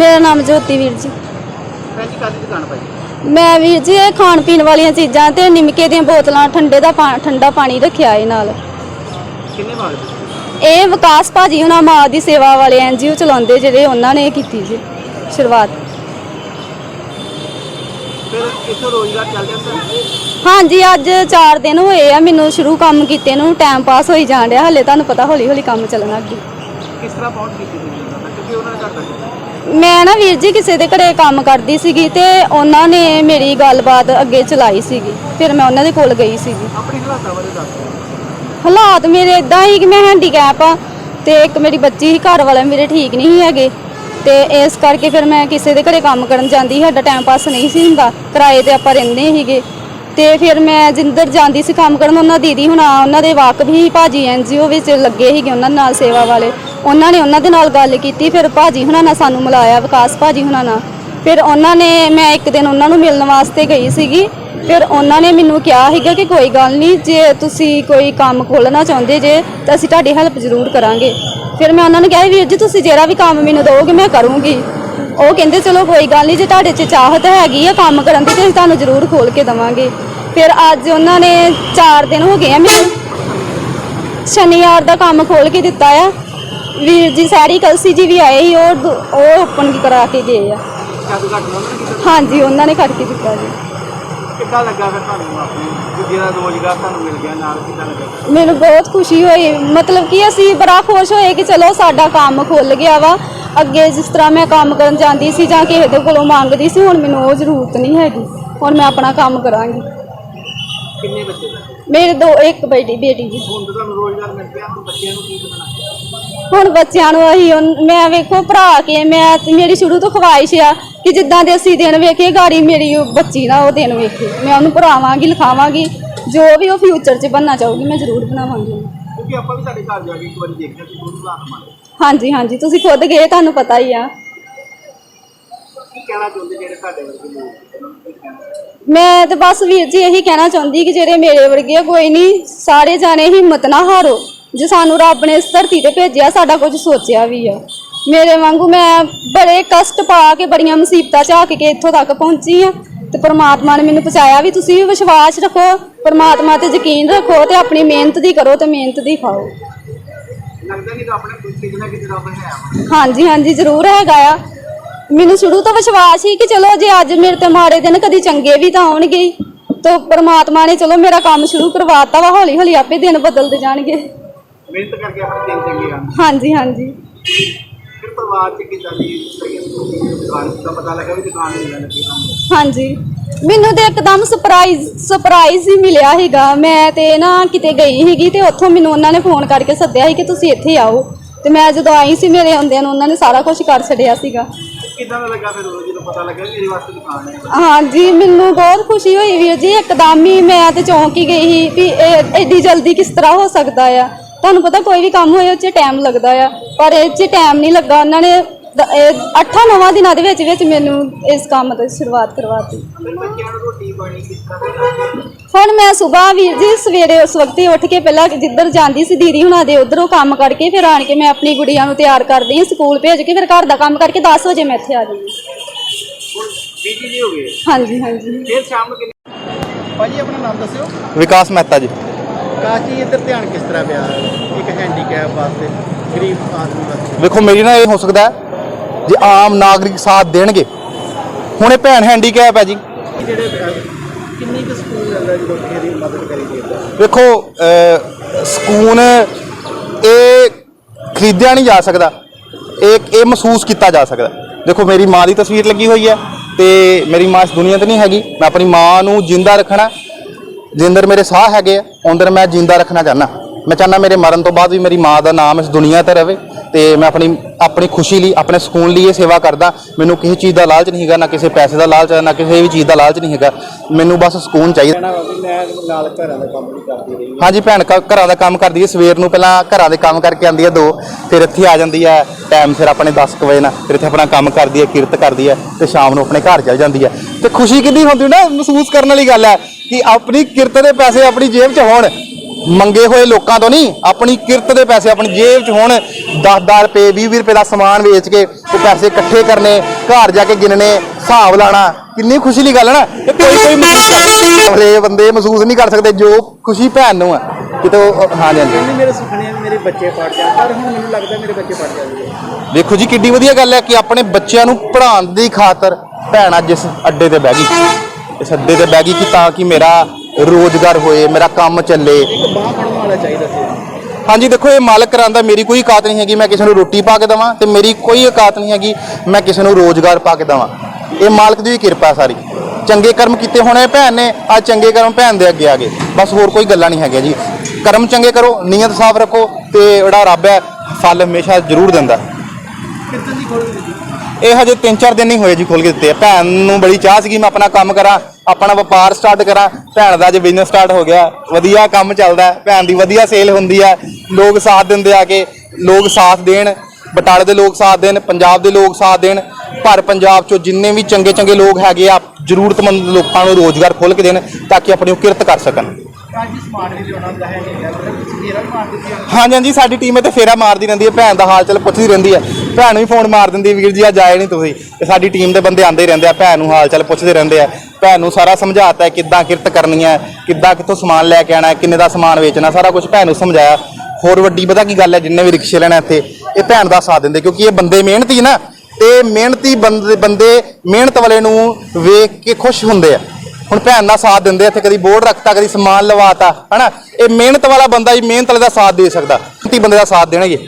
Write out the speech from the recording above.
ਮੇਰਾ ਨਾਮ ਜੋਤੀ ਵੀਰ ਜੀ। ਕਾਦੀ ਦੁਕਾਨ ਮੈਂ ਵੀਰ ਜੀ ਇਹ ਖਾਣ ਪੀਣ ਵਾਲੀਆਂ ਚੀਜ਼ਾਂ ਤੇ ਨਿਮਕੇ ਦੀਆਂ ਬੋਤਲਾਂ ਠੰਡੇ ਦਾ ਪਾ- ਠੰਡਾ ਪਾਣੀ ਰੱਖਿਆ ਇਹ ਨਾਲ। ਕਿੰਨੇ ਮਾਲ ਇਹ ਵਿਕਾਸ ਭਾਜੀ ਉਹਨਾਂ ਮਾਂ ਦੀ ਸੇਵਾ ਵਾਲੇ ਐਨਜੀਓ ਚਲਾਉਂਦੇ ਜਿਹੜੇ ਉਹਨਾਂ ਨੇ ਕੀਤੀ ਜੀ ਸ਼ੁਰੂਆਤ। ਫਿਰ ਇੱਥੋਂ ਰੋਜ਼ਗਾਰ ਚੱਲ ਜਾਂਦਾ ਹਾਂਜੀ ਅੱਜ 4 ਦਿਨ ਹੋਏ ਆ ਮੈਨੂੰ ਸ਼ੁਰੂ ਕੰਮ ਕੀਤੇ ਨੂੰ ਟਾਈਮ ਪਾਸ ਹੋਈ ਜਾਣ ਡਿਆ ਹਲੇ ਤੁਹਾਨੂੰ ਪਤਾ ਹੌਲੀ ਹੌਲੀ ਕੰਮ ਚੱਲਣਾ ਅੱਗੇ। ਕਿਸ ਤਰ੍ਹਾਂ ਪਹੁੰਚ ਕੀਤੀ ਉਹਨਾਂ ਤੱਕ ਕਿਉਂਕਿ ਉਹਨਾਂ ਨੇ ਘਰ ਤੱਕ ਮੈਂ ਨਾ ਵੀਰ ਜੀ ਕਿਸੇ ਦੇ ਘਰੇ ਕੰਮ ਕਰਦੀ ਸੀਗੀ ਤੇ ਉਹਨਾਂ ਨੇ ਮੇਰੀ ਗੱਲਬਾਤ ਅੱਗੇ ਚਲਾਈ ਸੀਗੀ। ਫਿਰ ਮੈਂ ਉਹਨਾਂ ਦੇ ਕੋਲ ਗਈ ਸੀਗੀ। ਆਪਣੀ ਹਾਲਾਤਾਂ ਬਾਰੇ ਦੱਸ ਹਾਲਾਤ ਮੇਰੇ ਇਦਾਂ ਹੀ ਕਿ ਮੈਂ ਹੈਂਡੀਕੈਪ ਆ ਤੇ ਇੱਕ ਮੇਰੀ ਬੱਚੀ ਹੀ ਘਰ ਵਾਲੇ ਮੇਰੇ ਠੀਕ ਨਹੀਂ ਹੈਗੇ। ਤੇ ਇਸ ਕਰਕੇ ਫਿਰ ਮੈਂ ਕਿਸੇ ਦੇ ਘਰੇ ਕੰਮ ਕਰਨ ਜਾਂਦੀ ਸਾਡਾ ਟਾਈਮ ਪਾਸ ਨਹੀਂ ਸੀ ਹੁੰਦਾ। ਕਿਰਾਏ ਤੇ ਆਪਾਂ ਰਹਿੰਦੇ ਸੀਗੇ। ਤੇ ਫਿਰ ਮੈਂ ਜਿੰਦਰ ਜਾਂਦੀ ਸੀ ਕੰਮ ਕਰਨ, ਉਹਨਾਂ ਦੀਦੀ ਹੁਣ, ਉਹਨਾਂ ਦੇ ਵਾਕਫ ਹੀ ਭਾਜੀ ਐਨਜੀਓ ਵਿੱਚ ਲੱਗੇ ਸੀਗੇ ਉਹਨਾਂ ਨਾਲ ਸੇਵਾ ਵਾਲੇ। ਉਹਨਾਂ ਨੇ ਉਹਨਾਂ ਦੇ ਨਾਲ ਗੱਲ ਕੀਤੀ, ਫਿਰ ਭਾਜੀ ਹੁਣਾਂ ਨਾਲ ਸਾਨੂੰ ਮਿਲਾਇਆ, ਵਿਕਾਸ ਭਾਜੀ ਹੁਣਾਂ ਨਾਲ। ਫਿਰ ਉਹਨਾਂ ਨੇ, ਮੈਂ ਇੱਕ ਦਿਨ ਉਹਨਾਂ ਨੂੰ ਮਿਲਣ ਵਾਸਤੇ ਗਈ ਸੀਗੀ। ਫਿਰ ਉਹਨਾਂ ਨੇ ਮੈਨੂੰ ਕਿਹਾ ਸੀਗਾ ਕਿ ਕੋਈ ਗੱਲ ਨਹੀਂ, ਜੇ ਤੁਸੀਂ ਕੋਈ ਕੰਮ ਖੋਲ੍ਹਣਾ ਚਾਹੁੰਦੇ ਜੇ, ਤਾਂ ਅਸੀਂ ਤੁਹਾਡੀ ਹੈਲਪ ਜ਼ਰੂਰ ਕਰਾਂਗੇ। ਫਿਰ ਮੈਂ ਉਹਨਾਂ ਨੂੰ ਕਿਹਾ ਵੀਰ ਜੀ, ਤੁਸੀਂ ਜਿਹੜਾ ਵੀ ਕੰਮ ਮੈਨੂੰ ਦਿਓਗੇ ਮੈਂ ਕਰੂੰਗੀ। ਉਹ ਕਹਿੰਦੇ ਚਲੋ ਕੋਈ ਗੱਲ ਨਹੀਂ ਜੇ ਤੁਹਾਡੇ 'ਚ ਚਾਹਤ ਹੈਗੀ ਆ ਕੰਮ ਕਰਨ ਦੀ ਤੇ ਅਸੀਂ ਤੁਹਾਨੂੰ ਜ਼ਰੂਰ ਖੋਲ ਕੇ ਦਵਾਂਗੇ। ਫਿਰ ਅੱਜ ਉਹਨਾਂ ਨੇ 4 ਦਿਨ ਹੋ ਗਏ ਆ ਮੈਨੂੰ ਸ਼ਨੀਵਾਰ ਦਾ ਕੰਮ ਖੋਲ ਕੇ ਦਿੱਤਾ ਆ। ਵੀਰ ਜੀ ਸਾਰੀ ਕਲਸੀ ਜੀ ਵੀ ਆਏ ਸੀ ਉਹ ਉਹ ਓਪਨ ਕਰਾ ਕੇ ਗਏ ਆ। ਹਾਂਜੀ ਉਹਨਾਂ ਨੇ ਕਰਕੇ ਦਿੱਤਾ ਜੀ। ਕਿੱਦਾਂ ਲੱਗਾ ਫਿਰ ਤੁਹਾਨੂੰ ਆਪਣੇ ਕਿ ਜਿਹੜਾ ਰੋਜ਼ਗਾਰ ਤੁਹਾਨੂੰ ਮਿਲ ਗਿਆ ਨਾਲ ਕਿੱਦਾਂ ਲੱਗਾ? ਮੈਨੂੰ ਬਹੁਤ ਖੁਸ਼ੀ ਹੋਈ। ਮਤਲਬ ਕਿ ਅਸੀਂ ਬੜਾ ਖੁਸ਼ ਹੋਏ ਕਿ ਚਲੋ ਸਾਡਾ ਕੰਮ ਖੁੱਲ ਗਿਆ ਵਾ। ਅੱਗੇ ਜਿਸ ਤਰ੍ਹਾਂ ਮੈਂ ਕੰਮ ਕਰਨ ਜਾਂਦੀ ਸੀ ਜਾਂ ਕਿਸੇ ਦੇ ਕੋਲੋਂ ਮੰਗਦੀ ਸੀ ਹੁਣ ਮੈਨੂੰ ਉਹ ਜ਼ਰੂਰਤ ਨਹੀਂ ਹੈਗੀ। ਹੁਣ ਮੈਂ ਆਪਣਾ ਕੰਮ ਕਰਾਂਗੀ। ਕਿੰਨੇ ਬੱਚੇ? ਮੇਰੇ ਦੋ ਇੱਕ ਬੇਟੀ ਬੇਟੀ ਜੀ। ਹੁਣ ਤਾਂ ਤੁਹਾਨੂੰ ਰੋਜ਼ਗਾਰ ਮਿਲ ਗਿਆ ਹੁਣ ਬੱਚਿਆਂ ਨੂੰ ਕੀ ਬਣਾਉਣਾ? ਹੁਣ ਬੱਚਿਆਂ ਨੂੰ ਅਸੀਂ ਉਨ- ਮੈਂ ਵੇਖੋ ਭਰਾ ਕੇ ਮੈਂ ਮੇਰੀ ਸ਼ੁਰੂ ਤੋਂ ਖਵਾਇਸ਼ ਆ ਕਿ ਜਿੱਦਾਂ ਦੇ ਅਸੀਂ ਦਿਨ ਵੇਖੇ ਗਾੜੀ ਮੇਰੀ ਉਹ ਬੱਚੀ ਨਾ ਉਹ ਦਿਨ ਵੇਖੇ। ਮੈਂ ਉਹਨੂੰ ਪੜਾਵਾਂਗੀ ਲਿਖਾਵਾਂਗੀ ਜੋ ਵੀ ਉਹ ਫਿਊਚਰ 'ਚ ਬਣਨਾ ਚਾਹੂਗੀ ਮੈਂ ਜ਼ਰੂਰ ਬਣਾਵਾਂਗੀ। ਉਹਨੂੰ। ਕਿਉਂਕਿ ਆਪਾਂ ਵੀ ਤੁਹਾਡੇ ਘਰ ਜਾ ਕੇ ਇੱਕ ਵਾਰੀ ਦੇਖਿਆ ਕਿ ਤੁਹਾਨੂੰ ਹਾਲਾਤ ਮਾਰੇ ਹਾਂਜੀ ਹਾਂਜੀ ਤੁਸੀਂ ਖੁਦ ਗਏ ਤੁਹਾਨੂੰ ਪਤਾ ਹੀ ਆ। ਕੀ ਕਹਿਣਾ ਚਾਹੁੰਦੇ ਜਿਹੜੇ ਤੁਹਾਡੇ ਵਰਗੇ ਲੋਕ? ਉਹਨਾਂ ਨੂੰ ਕੀ ਕਹਿਣਾ ਮੈਂ ਤੇ ਬਸ ਵੀਰ ਜੀ ਇਹੀ ਕਹਿਣਾ ਚਾਹੁੰਦੀ ਕਿ ਜਿਹੜੇ ਮੇਰੇ ਵਰਗੇ ਆ ਕੋਈ ਨਹੀਂ ਸਾਰੇ ਜਾਣੇ ਹਿੰਮਤ ਨਾ ਹਾਰੋ। ਜੇ ਸਾਨੂੰ ਰੱਬ ਨੇ ਇਸ ਧਰਤੀ ਤੇ ਭੇਜਿਆ ਸਾਡਾ ਕੁਝ ਸੋਚਿਆ ਵੀ ਆ। ਮੇਰੇ ਵਾਂਗੂ ਮੈਂ ਬੜੇ ਕਸ਼ਟ ਪਾ ਕੇ ਬੜੀਆਂ ਮੁਸੀਬਤਾਂ ਝਾਕ ਕੇ ਇੱਥੋਂ ਤੱਕ ਪਹੁੰਚੀ ਆ। ਤੇ ਪ੍ਰਮਾਤਮਾ ਨੇ ਮੈਨੂੰ ਪਹੁੰਚਾਇਆ ਵੀ ਤੁਸੀਂ ਵੀ ਵਿਸ਼ਵਾਸ ਰੱਖੋ ਪ੍ਰਮਾਤਮਾ ਤੇ ਯਕੀਨ ਰੱਖੋ ਤੇ ਆਪਣੀ ਮਿਹਨਤ ਦੀ ਕਰੋ ਤੇ ਮਿਹਨਤ ਦੀ ਖਾਓ। ਲੱਗਦਾ ਕਿ ਆਪਣੇ ਕੋਈ ਕਿਤੇ ਨਾ ਕਿਤੇ ਰੱਬ ਹੈ। ਵਾ। ਹਾਂਜੀ ਹਾਂਜੀ ਜ਼ਰੂਰ ਹੈਗਾ ਆ। ਮੈਨੂੰ ਸ਼ੁਰੂ ਤੋਂ ਵਿਸ਼ਵਾਸ ਸੀ ਕਿ ਚਲੋ ਜੇ ਅੱਜ ਮੇਰੇ ਤੇ ਮਾੜੇ ਦਿਨ ਕਦੀ ਚੰਗੇ ਵੀ ਤਾਂ ਆਉਣਗੇ ਹੀ। ਤਾਂ ਪ੍ਰਮਾਤਮਾ ਨੇ ਚਲੋ ਮੇਰਾ ਕੰਮ ਸ਼ੁਰੂ ਕਰਵਾਤਾ ਵਾ ਹੌਲੀ ਹੌਲੀ ਆਪੇ ਦਿਨ ਬਦਲਦੇ ਜਾਣਗੇ। ਮਿਹਨਤ ਕਰਕੇ ਆਪਣੇ ਦਿਨ ਚੰਗੇ ਆਉਂਦੇ ਹਾਂਜੀ ਹਾਂਜੀ। ਫਿਰ ਪਰਿਵਾਰ ਚ ਕਿੱਦਾਂ ਦੀ ਦੁਕਾਨ ਦਾ ਪਤਾ ਲੱਗਾ ਵੀ ਦੁਕਾਨ ਮਿਲਣ ਲੱਗੀ ਹਾਂਜੀ। ਮੈਨੂੰ ਤੇ ਇੱਕਦਮ ਸਰਪ੍ਰਾਈਜ਼ ਸਰਪ੍ਰਾਈਜ਼ ਹੀ ਮਿਲਿਆ ਸੀਗਾ। ਮੈਂ ਤੇ ਨਾ ਕਿਤੇ ਗਈ ਸੀਗੀ ਤੇ ਉੱਥੋਂ ਮੈਨੂੰ ਉਹਨਾਂ ਨੇ ਫੋਨ ਕਰਕੇ ਸੱਦਿਆ ਸੀ ਕਿ ਤੁਸੀਂ ਇੱਥੇ ਆਓ। ਤੇ ਮੈਂ ਜਦੋਂ ਆਈ ਸੀ ਮੇਰੇ ਆਉਂਦਿਆਂ ਨੂੰ ਉਹਨਾਂ ਨੇ ਸਾਰਾ ਕੁਝ ਕਰ ਛੱਡਿਆ ਸੀਗਾ। ਕਿੱਦਾਂ ਲੱਗਾ ਫਿਰ ਉਦੋਂ ਜਦੋਂ ਪਤਾ ਲੱਗਾ ਵੀ ਮੇਰੇ ਵਾਸਤੇ ਦੁਕਾਨ ਹੈ? ਹਾਂਜੀ ਮੈਨੂੰ ਬਹੁਤ ਖੁਸ਼ੀ ਹੋਈ ਵੀਰ ਜੀ। ਇੱਕਦਮ ਹੀ ਮੈਂ ਤੇ ਚੌਂਕ ਹੀ ਗਈ ਸੀ ਵੀ ਇਹ ਐਡੀ ਜਲਦੀ ਕਿਸ ਤਰ੍ਹਾਂ ਹੋ ਸਕਦਾ ਆ? ਤੁਹਾਨੂੰ ਪਤਾ ਕੋਈ ਵੀ ਕੰਮ ਹੋਏ ਉਹ 'ਚ ਟਾਈਮ ਲੱਗਦਾ ਆ। ਪਰ ਇਹ 'ਚ ਟਾਈਮ ਨਹੀਂ ਲੱਗਾ। ਉਹਨਾਂ ਨੇ 8-9 ਦਿਨਾਂ ਦੇ ਵਿੱਚ ਵਿੱਚ ਮੈਨੂੰ ਇਸ ਕੰਮ ਦੀ ਸ਼ੁਰੂਆਤ ਕਰਵਾਤੀ। ਹੁਣ ਮੈਂ ਸਵੇਰ ਵੀਰ ਜੀ ਸਵੇਰੇ ਉਸ ਵਕਤ ਹੀ ਉੱਠ ਕੇ ਪਹਿਲਾਂ ਜਿੱਧਰ ਜਾਂਦੀ ਸੀ ਦੀਦੀ ਹੁਣਾਂ ਦੇ ਉਧਰੋਂ ਕੰਮ ਕਰਕੇ ਫਿਰ ਆਣ ਕੇ ਮੈਂ ਆਪਣੀ ਗੁੜੀਆਂ ਨੂੰ ਤਿਆਰ ਕਰਦੀ ਹਾਂ ਸਕੂਲ ਭੇਜ ਕੇ ਫਿਰ ਘਰ ਦਾ ਕੰਮ ਕਰਕੇ 10 ਵਜੇ ਮੈਂ ਇੱਥੇ ਆ ਜਾਂਦੀ ਬੀਜੀ ਜੀ ਹੋ ਗਏ। ਹਾਂਜੀ ਹਾਂਜੀ। ਫਿਰ ਸ਼ਾਮ ਨੂੰ ਕਿੰਨੇ ਭਾਜੀ ਆਪਣਾ ਨਾਮ ਦੱਸਿਓ। ਵਿਕਾਸ ਮਹਿਤਾ ਜੀ। ਕਾਜੀ ਇੱਧਰ ਧਿਆਨ ਕਿਸ ਤਰ੍ਹਾਂ ਪਿਆ ਇੱਕ ਹੈਂਡੀਕੈਪ ਵਾਸਤੇ ਗਰੀਬ ਆਦਮੀ ਵਾਸਤੇ? ਵੇਖੋ ਮੇਰੀ ਨਾ ਇਹ ਹੋ ਸਕਦਾ ਹੈ, ਜੇ ਆਮ ਨਾਗਰਿਕ ਸਾਥ ਦੇਣਗੇ। ਹੁਣ ਇਹ ਭੈਣ ਹੈਂਡੀਕੈਪ ਹੈ ਜੀ। ਜਿਹੜੇ ਅਹ, ਕਿੰਨੀ ਕੁ ਸਕੂਨ ਮਿਲਦਾ ਜਦੋਂ ਕਿਸੇ ਦੀ ਮਦਦ ਕਰੀ ਦੀ ਹੈ ਵੇਖੋ ਅਹ, ਸਕੂਨ ਇਹ ਖਰੀਦਿਆ ਨਹੀਂ ਜਾ ਸਕਦਾ। ਇਹ ਇਹ ਮਹਿਸੂਸ ਕੀਤਾ ਜਾ ਸਕਦਾ। ਦੇਖੋ ਮੇਰੀ ਮਾਂ ਦੀ ਤਸਵੀਰ ਲੱਗੀ ਹੋਈ ਹੈ ਤੇ ਮੇਰੀ ਮਾਂ ਇਸ ਦੁਨੀਆ ਤੇ ਨਹੀਂ ਹੈਗੀ। ਮੈਂ ਆਪਣੀ ਮਾਂ ਨੂੰ ਜਿੰਦਾ ਰੱਖਣਾ ਜਿੰਦਰ ਮੇਰੇ ਸਾਹ ਹੈਗੇ ਆ ਅੰਦਰ ਮੈਂ ਜਿੰਦਾ ਰੱਖਣਾ ਚਾਹਨਾ ਮੈਂ ਚਾਹਨਾ ਮੇਰੇ ਮਰਨ ਤੋਂ ਬਾਅਦ ਵੀ ਮੇਰੀ ਮਾਂ ਦਾ ਨਾਮ ਇਸ ਦੁਨੀਆ ਤੇ ਰਵੇ ਤੇ ਮੈਂ ਆਪਣੀ ਆਪਣੀ ਖੁਸ਼ੀ ਲਈ ਆਪਣੇ ਸਕੂਨ ਲਈ ਇਹ ਸੇਵਾ ਕਰਦਾ। ਮੈਨੂੰ ਕਿਸੇ ਚੀਜ਼ ਦਾ ਲਾਲਚ ਨਹੀਂ ਹੈਗਾ ਨਾ ਕਿਸੇ ਪੈਸੇ ਦਾ ਲਾਲਚ ਹੈ ਨਾ ਕਿਸੇ ਵੀ ਚੀਜ਼ ਦਾ ਲਾਲਚ ਨਹੀਂ ਹੈਗਾ। ਮੈਨੂੰ ਬਸ ਸਕੂਨ ਚਾਹੀਦਾ। ਰਹੀ ਹਾਂਜੀ ਭੈਣ ਘਰਾਂ ਦਾ ਕੰਮ ਕਰਦੀ ਹੈ। ਸਵੇਰ ਨੂੰ ਪਹਿਲਾਂ ਘਰਾਂ ਦੇ ਕੰਮ ਕਰਕੇ ਆਉਂਦੀ ਹੈ ਦੋ ਫਿਰ ਇੱਥੇ ਆ ਜਾਂਦੀ ਹੈ। ਟਾਈਮ ਸਿਰ ਆਪਣੇ 10 ਕੁ ਵਜੇ ਨਾਲ ਫਿਰ ਇੱਥੇ ਆਪਣਾ ਕੰਮ ਕਰਦੀ ਹੈ ਕਿਰਤ ਕਰਦੀ ਹੈ ਤੇ ਸ਼ਾਮ ਨੂੰ ਆਪਣੇ ਘਰ ਚਲ ਜਾਂਦੀ ਹੈ। ਤੇ ਖੁਸ਼ੀ ਕਿੰਨੀ ਹੁੰਦੀ ਨਾ ਮਹਿਸੂਸ ਕਰਨ ਵਾਲੀ ਗੱਲ ਹੈ ਕਿ ਆਪਣੀ ਕਿਰਤ ਦੇ ਪੈਸੇ ਆਪਣੀ ਜੇਬ 'ਚ ਹੋਣ। ਮੰਗੇ ਹੋਏ ਲੋਕਾਂ ਤੋਂ ਨਹੀਂ ਆਪਣੀ ਕਿਰਤ ਦੇ ਪੈਸੇ ਆਪਣੀ ਜੇਬ 'ਚ ਹੁਣ। 10-10 ਰੁਪਏ 20-20 ਰੁਪਏ ਦਾ ਸਮਾਨ ਵੇਚ ਕੇ ਉਹ ਪੈਸੇ ਇਕੱਠੇ ਕਰਨੇ ਘਰ ਜਾ ਕੇ ਗਿਣਨੇ ਹਿਸਾਬ ਲਾਣਾ ਕਿੰਨੀ ਖੁਸ਼ੀ ਦੀ ਗੱਲ ਹੈ ਨਾ। ਕੋਈ ਕੋਈ ਮਹਿਸੂਸ ਕਰ ਬੰਦੇ ਮਹਿਸੂਸ ਨਹੀਂ ਕਰ ਸਕਦੇ ਜੋ ਖੁਸ਼ੀ ਭੈਣ ਨੂੰ ਆ ਕਿਤੇ ਉਹ- ਹਾਂਜੀ ਹਾਂਜੀ। ਕਹਿੰਦੇ ਮੇਰੇ ਸੁਪਨੇ ਆ ਵੀ ਮੇਰੇ ਬੱਚੇ ਪੜ ਜਾਣ ਪਰ ਹੁਣ ਮੈਨੂੰ ਲੱਗਦਾ ਮੇਰੇ ਬੱਚੇ ਪੜ ਜਾਣਗੇ। ਦੇਖੋ ਜੀ ਕਿੱਡੀ ਵਧੀਆ ਗੱਲ ਹੈ ਕਿ ਆਪਣੇ ਬੱਚਿਆਂ ਨੂੰ ਪੜ੍ਹਾਉਣ ਦੀ ਖਾਤਰ ਭੈਣ ਅੱਜ ਇਸ ਅੱਡੇ ਤੇ ਬਹਿ ਗਈ। ਇਸ ਅੱਡੇ ਤੇ ਬਹਿ ਗਈ ਕਿ ਤਾਂ ਕਿ ਮੇਰਾ ਰੋਜ਼ਗਾਰ ਹੋਏ ਮੇਰਾ ਕੰਮ ਚੱਲੇ। ਇੱਕ ਬਾਹ ਫੜਨ ਵਾਲਾ ਚਾਹੀਦਾ ਸੀ। ਹਾਂਜੀ ਦੇਖੋ ਇਹ ਮਾਲਕ ਕਰਾਂਦਾ ਮੇਰੀ ਕੋਈ ਔਕਾਤ ਨਹੀਂ ਹੈਗੀ ਮੈਂ ਕਿਸੇ ਨੂੰ ਰੋਟੀ ਪਾ ਕੇ ਦੇਵਾਂ ਤੇ ਮੇਰੀ ਕੋਈ ਔਕਾਤ ਨਹੀਂ ਹੈਗੀ ਮੈਂ ਕਿਸੇ ਨੂੰ ਰੋਜ਼ਗਾਰ ਪਾ ਕੇ ਦੇਵਾਂ। ਇਹ ਮਾਲਕ ਦੀ ਹੀ ਕਿਰਪਾ ਸਾਰੀ। ਚੰਗੇ ਕਰਮ ਕੀਤੇ ਹੋਣੇ ਭੈਣ ਨੇ ਆ ਚੰਗੇ ਕਰਮ ਭੈਣ ਦੇ ਅੱਗੇ ਆ ਗਏ। ਬਸ ਹੋਰ ਕੋਈ ਗੱਲਾਂ ਨਹੀਂ ਹੈਗੀਆਂ ਜੀ। ਕਰਮ ਚੰਗੇ ਕਰੋ ਨੀਅਤ ਸਾਫ਼ ਰੱਖੋ ਤੇ ਜਿਹੜਾ ਰੱਬ ਹੈ ਫਲ ਹਮੇਸ਼ਾ ਜ਼ਰੂਰ ਦਿੰਦਾ। ਇਹ ਹਜੇ 3-4 ਦਿਨ ਨਹੀਂ ਹੋਏ ਜੀ ਖੋਲ ਕੇ ਦਿੱਤੇ ਆ। ਭੈਣ ਨੂੰ ਬੜੀ ਚਾਹ ਸੀਗੀ ਮੈਂ ਆਪਣਾ ਕੰਮ ਕਰਾਂ ਆਪਣਾ ਵਪਾਰ ਸਟਾਰਟ ਕਰਾਂ। ਭੈਣ ਦਾ ਅੱਜ ਬਿਜ਼ਨਸ ਸਟਾਰਟ ਹੋ ਗਿਆ। ਵਧੀਆ ਕੰਮ ਚੱਲਦਾ ਹੈ, ਭੈਣ ਦੀ ਵਧੀਆ ਸੇਲ ਹੁੰਦੀ ਹੈ। ਲੋਕ ਸਾਥ ਦਿੰਦੇ ਆ ਕੇ ਲੋਕ ਸਾਥ ਦੇਣ। ਬਟਾਲੇ ਦੇ ਲੋਕ ਸਾਥ ਦੇਣ ਪੰਜਾਬ ਦੇ ਲੋਕ ਸਾਥ ਦੇਣ। ਭਰ ਪੰਜਾਬ ਚੋਂ ਜਿੰਨੇ ਵੀ ਚੰਗੇ ਚੰਗੇ ਲੋਕ ਹੈਗੇ ਆ, ਜ਼ਰੂਰਤਮੰਦ ਲੋਕਾਂ ਨੂੰ ਰੋਜ਼ਗਾਰ ਖੋਲ ਕੇ ਦੇਣ ਤਾਂ ਕਿ ਆਪਣੀ ਉਹ ਕਿਰਤ ਕਰ ਸਕਣ। ਹਾਂਜੀ ਹਾਂਜੀ, ਸਾਡੀ ਟੀਮ ਇੱਥੇ ਫੇਰਾ ਮਾਰਦੀ ਰਹਿੰਦੀ ਹੈ, ਭੈਣ ਦਾ ਹਾਲ ਚਾਲ ਪੁੱਛਦੀ ਰਹਿੰਦੀ ਹੈ। ਭੈਣ ਨੂੰ ਵੀ ਫੋਨ ਮਾਰ ਦਿੰਦੀ, ਵੀਰ ਜੀ ਅੱਜ ਆਏ ਨਹੀਂ ਤੁਸੀਂ। ਤੇ ਸਾਡੀ ਟੀਮ ਦੇ ਬੰਦੇ ਆਂਦੇ ਹੀ ਰਹਿੰਦੇ ਆ, ਭੈਣ ਨੂੰ ਹਾਲ ਚਾਲ ਪੁੱਛਦੇ ਰਹਿੰਦੇ ਆ। ਭੈਣ ਨੂੰ ਸਾਰਾ ਸਮਝਾਤਾ ਹੈ ਕਿੱਦਾਂ ਕਿਰਤ ਕਰਨੀ ਹੈ, ਕਿੱਦਾਂ ਕਿੱਥੋਂ ਸਮਾਨ ਲੈ ਕੇ ਆਣਾ ਹੈ, ਕਿੰਨੇ ਦਾ ਸਮਾਨ ਵੇਚਣਾ, ਸਾਰਾ ਕੁਝ ਭੈਣ ਨੂੰ ਸਮਝਾਇਆ। ਹੋਰ ਵੱਡੀ ਪਤਾ ਕੀ ਗੱਲ ਹੈ, ਜਿੰਨੇ ਵੀ ਰਿਕਸ਼ੇ ਲੈਣਾ ਇੱਥੇ, ਇਹ ਭੈਣ ਦਾ ਸਾਥ ਦਿੰਦੇ, ਕਿਉਂਕਿ ਇਹ ਬੰਦੇ ਮਿਹਨਤੀ ਨਾ। ਤੇ ਮਿਹਨਤੀ ਬੰਦੇ ਬੰਦੇ ਮਿਹਨਤ ਵਾਲੇ ਨੂੰ ਵੇਖ ਕੇ ਖੁਸ਼ ਹੁੰਦੇ ਆ। ਹੁਣ ਭੈਣ ਦਾ ਸਾਥ ਦਿੰਦੇ ਆ, ਇੱਥੇ ਕਦੀ ਬੋਰਡ ਰੱਖਤਾ ਕਦੀ ਸਮਾਨ ਲਵਾਤਾ ਹਨਾ? ਇਹ ਮਿਹਨਤ ਵਾਲਾ ਬੰਦਾ ਹੀ ਮਿਹਨਤ ਵਾਲੇ ਦਾ ਸਾਥ ਦੇ ਸਕਦਾ। ਮਿਹਨਤੀ ਬੰਦੇ ਦਾ ਸਾਥ ਦੇਣਗੇ।